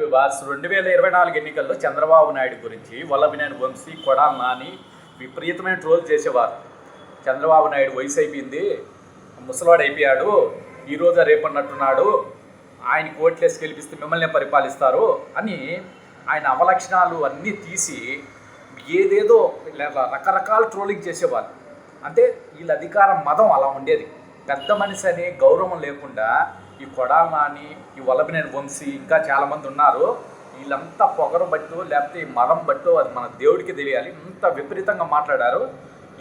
వివాస్ రెండు వేల ఇరవై నాలుగు ఎన్నికల్లో చంద్రబాబు నాయుడు గురించి వల్లభినేని వంశీ కొడాలి నాని విపరీతమైన ట్రోల్ చేసేవారు. చంద్రబాబు నాయుడు వయసు అయిపోయింది ముసలాడు అయిపోయాడు ఈరోజు రేపన్నట్టున్నాడు ఆయన కోట్లేసి గెలిపిస్తే మిమ్మల్ని పరిపాలిస్తారు అని ఆయన అవలక్షణాలు అన్నీ తీసి ఏదేదో రకరకాల ట్రోలింగ్ చేసేవాళ్ళు అంటే వీళ్ళ అధికారం మదం అలా ఉండేది. పెద్ద మనిషి అనే గౌరవం లేకుండా ఈ కొడాల నాని ఈ వల్లభినేని వంశీ ఇంకా చాలామంది ఉన్నారు. వీళ్ళంతా పొగరు బట్టు లేకపోతే ఈ మదం బట్టు అది మన దేవుడికి తెలియాలి. ఇంత విపరీతంగా మాట్లాడారు.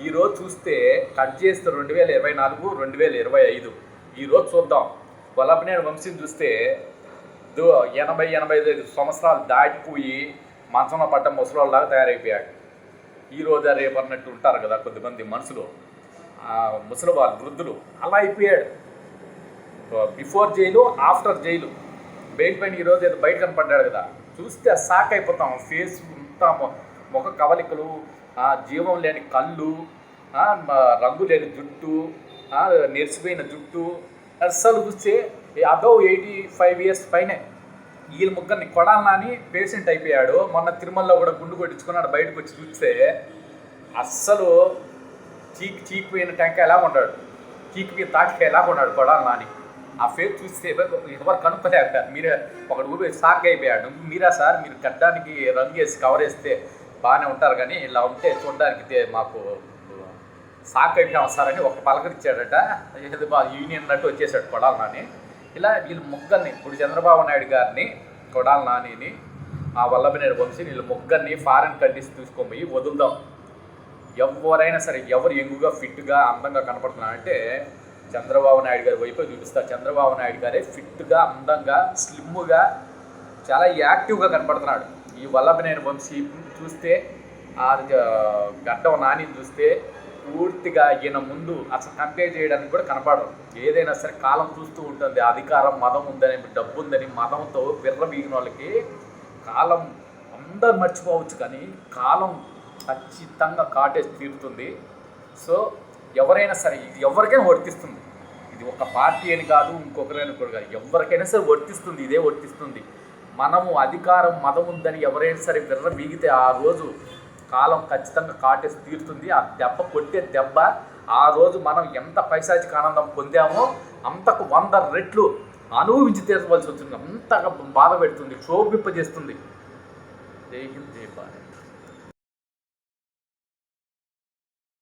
ఈరోజు చూస్తే కట్ చేస్తే రెండు వేల ఇరవై నాలుగు రెండు వేల ఇరవై ఐదు. ఈరోజు చూద్దాం. వల్లభినేని వంశీని చూస్తే దో ఎనభై ఎనభై ఐదు సంవత్సరాలు దాటిపోయి మంచంలో పడ్డ ముసలోళ్ళలాగా తయారైపోయాడు. ఈ రోజు రేపు అన్నట్టు ఉంటారు కదా కొద్దిమంది మనుషులు. ముసలి వాళ్ళు వృద్ధులు. అలా అయిపోయాడు. Before jail after jail bail పైన ఈరోజు ఏదో బయట కనపడ్డాడు కదా. చూస్తే షాక్ అయిపోతాం. ఫేస్ అంతా ముఖ కవలికలు జీవం లేని కళ్ళు రంగు లేని జుట్టు నెరిసిపోయిన జుట్టు. అస్సలు చూస్తే అబౌవ్ ఎయిటీ ఫైవ్ ఇయర్స్ పైనే వీళ్ళ ముగ్గురిని కొడాలని పేషెంట్ అయిపోయాడు. మొన్న తిరుమలలో కూడా గుండు కొట్టించుకున్నాడు బయటకు వచ్చి చూస్తే. అస్సలు చీకి చీకిపోయిన టెంకాయ ఎలా ఉన్నాడు చీకిపోయిన తాటికాయ ఎలా ఉన్నాడు కొడాలని నాని? ఆ ఫేస్ చూస్తే ఎవరు కనుక్కోలేకపోయారు మీరే ఒకడు ఊరు షాక్ అయిపోయాడు. మీరా సార్? మీరు కట్టడానికి రంగు వేసి కవర్ వేస్తే బాగానే ఉంటారు కానీ ఇలా ఉంటే చూడడానికి మాకు షాక్ అయిపోయాం సార్ అని ఒక పలకరిచ్చాడట. ఏదో యూనియన్ నట్టు వచ్చేసాడు కొడాలి నాని. ఇలా వీళ్ళు ముగ్గురిని ఇప్పుడు చంద్రబాబు నాయుడు గారిని కొడాలి నానిని ఆ వల్లభనేని వంశీ వీళ్ళు ముగ్గురిని ఫారిన్ కంట్రీస్ తీసుకొని పోయి వదులుదాం. ఎవరైనా సరే ఎవరు ఎంగుగా ఫిట్గా అందంగా కనపడుతున్నారంటే చంద్రబాబు నాయుడు గారి వైపు చూపిస్తారు చంద్రబాబు నాయుడు గారే ఫిట్గా అందంగా స్లిమ్గా చాలా యాక్టివ్గా కనపడుతున్నాడు. ఈ వల్లభనేని వంశీ చూస్తే ఆ గడ్డం నాని చూస్తే పూర్తిగా ఈయన ముందు అసలు కంపేర్ చేయడానికి కూడా కనపడరు. ఏదైనా సరే కాలం చూస్తూ ఉంటుంది. అధికారం మదం ఉందని డబ్బు ఉందని మదంతో విర్రబీగిన వాళ్ళకి కాలం అందరు మర్చిపోవచ్చు కానీ కాలం ఖచ్చితంగా కాటేసి తీరుతుంది. సో ఎవరైనా సరే ఇది ఎవరికైనా వర్తిస్తుంది. ఇది ఒక పార్టీ అని కాదు ఇంకొకరైనా కూడా కాదు. ఎవరికైనా సరే వర్తిస్తుంది ఇదే వర్తిస్తుంది. మనము అధికారం మదం ఉందని ఎవరైనా సరే విర్ర మిగితే ఆ రోజు కాలం ఖచ్చితంగా కాటేసి తీరుతుంది. ఆ దెబ్బ కొట్టే దెబ్బ ఆ రోజు మనం ఎంత పైశాచిక ఆనందం పొందామో అంతకు వంద రెట్లు అనుభవించి తీర్చవలసి వచ్చింది అంతగా బాధ పెడుతుంది క్షోభింపజేస్తుంది. జై హింద్ జై భారత్.